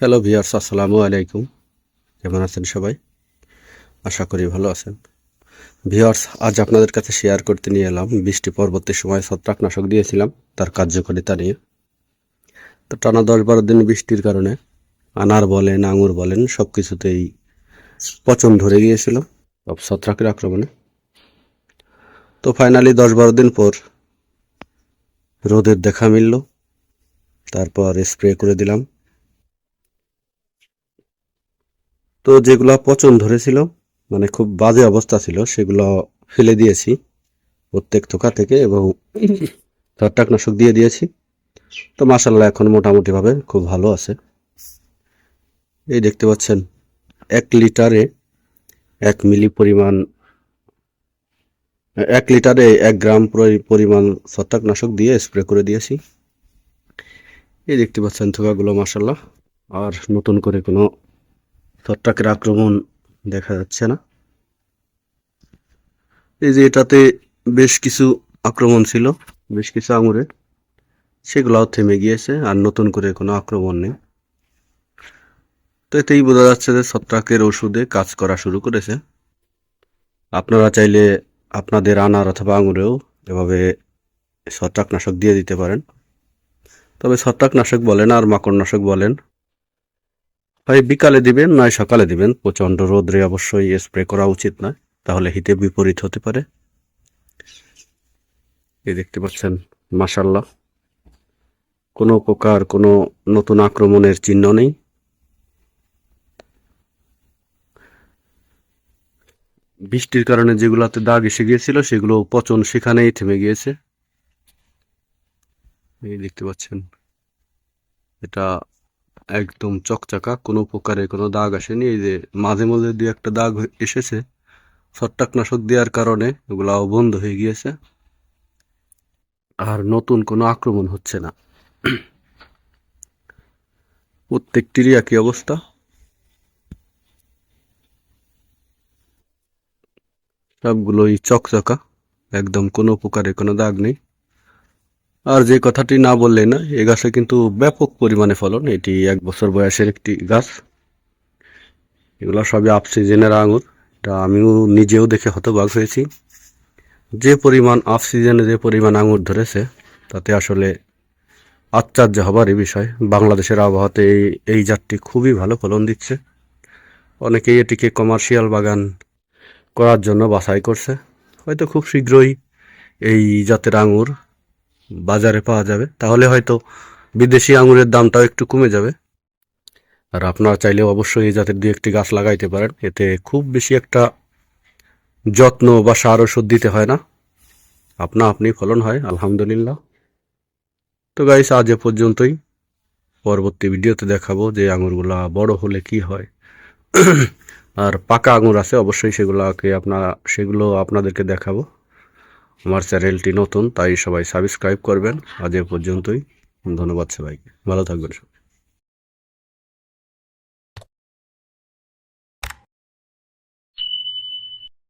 Hello viewers আসসালামু আলাইকুম কেমন আছেন সবাই? আশা করি ভালো আছেন। ভিয়ার্স আজ আপনাদের কাছে শেয়ার করতে নিয়ে এলাম। বৃষ্টি পরবর্তী সময় ছত্রাকনাশক দিয়েছিলাম, তার কার্যকারিতা নিয়ে। তো টানা দশ বারো দিন বৃষ্টির কারণে আনার বলেন, আঙুর বলেন সব কিছুতেই পচন ধরে গিয়েছিল, সব ছত্রাকের আক্রমণে। তো ফাইনালি দশ বারো দিন পর রোদের দেখা মিলল, তারপর স্প্রে করে দিলাম। তো যেগুলো পচন ধরেছিল মানে খুব বাজে অবস্থা ছিল, সেগুলো ফেলে দিয়েছি প্রত্যেক থোকা থেকে এবং ছত্রাকনাশক দিয়ে দিয়েছি। তো মাসাল্লাহ এখন মোটামুটিভাবে খুব ভালো আছে। এই দেখতে পাচ্ছেন, এক লিটারে এক মিলি পরিমাণ, এক লিটারে এক গ্রাম পরি- পরিমাণ ছত্রাকনাশক দিয়ে স্প্রে করে দিয়েছি। এই দেখতে পাচ্ছেন থোকাগুলো মাসাল্লাহ আর নতুন করে কোনো ছত্রাকের আক্রমণ দেখা যাচ্ছে না। এই যে এটাতে বেশ কিছু আক্রমণ ছিল, বেশ কিছু আঙুরে। সেগুলাও থেমে গিয়েছে, আর নতুন করে কোনো আক্রমণ নেই। তো এতেই বোঝা যাচ্ছে যে ছত্রাকের ওষুধে কাজ করা শুরু করেছে। আপনারা চাইলে আপনাদের আনার অথবা আঙুরেও এভাবে ছত্রাকনাশক দিয়ে দিতে পারেন। তবে ছত্রাকনাশক বলেন আর মাকড়নাশক বলেন হয় বিকালে দিবেন, নয় সকালে দিবেন। প্রচণ্ড রোদ্রে অবশ্যই স্প্রে করা উচিত নয়, তাহলে হিতে বিপরীত হতে পারে। এই দেখতে পাচ্ছেন মাসাল্লাহ কোনো প্রকার কোনো নতুন আক্রমণের চিহ্ন নেই। বৃষ্টির কারণে যেগুলোতে দাগ এসে গিয়েছিল, সেগুলো পচন সেখানেই থেমে গিয়েছে। এই দেখতে পাচ্ছেন, এটা একদম চকচাকা, কোনো প্রকারে কোনো দাগ আসেনি। এই যে মাঝে মাঝে দু একটা দাগ এসেছে, ছত্রাকনাশক দেওয়ার কারণে ওগুলাও বন্ধ হয়ে গিয়েছে। আর নতুন কোনো আক্রমণ হচ্ছে না। প্রত্যেকটিরই একই অবস্থা। সবগুলোই চকচকা, একদম কোনো প্রকারে কোনো দাগ নেই। আর যে কথাটি না বললে না, এ গাছে কিন্তু ব্যাপক পরিমাণে ফলন। এটি এক বছর বয়সের একটি গাছ। এগুলো সবই আপ সিজনের আঙুর। এটা আমিও নিজেও দেখে হতবাক হয়েছি। যে পরিমাণ আফ সিজনে যে পরিমাণ আঙুর ধরেছে, তাতে আসলে আশ্চর্য হবারই বিষয়। বাংলাদেশের আবহাওয়াতে এই এই জাতটি খুবই ভালো ফলন দিচ্ছে। অনেকেই এটিকে কমার্শিয়াল বাগান করার জন্য বাছাই করছে। হয়তো খুব শীঘ্রই এই জাতের আঙুর বাজারে পাওয়া যাবে, তাহলে হয়তো বিদেশি আঙুরের দামটাও একটু কমে যাবে। আর আপনারা চাইলে অবশ্যই এই জাতের দু একটি গাছ লাগাইতে পারেন। এতে খুব বেশি একটা যত্ন বা সার ওষুধ দিতে হয় না। আপনা আপনি ফলন হয়, আলহামদুলিল্লাহ। তো গাইস আজ এ পর্যন্তই। পরবর্তী ভিডিওতে দেখাবো যে আঙুরগুলা বড় হলে কি হয়। আর পাকা আঙুর আছে, অবশ্যই সেগুলোকে আপনারা, সেগুলো আপনাদেরকে দেখাবো। আমার চ্যানেলটি নতুন তাই সবাই সাবস্ক্রাইব করবেন। আজ এ পর্যন্তই। ধন্যবাদ সবাইকে। ভালো থাকবেন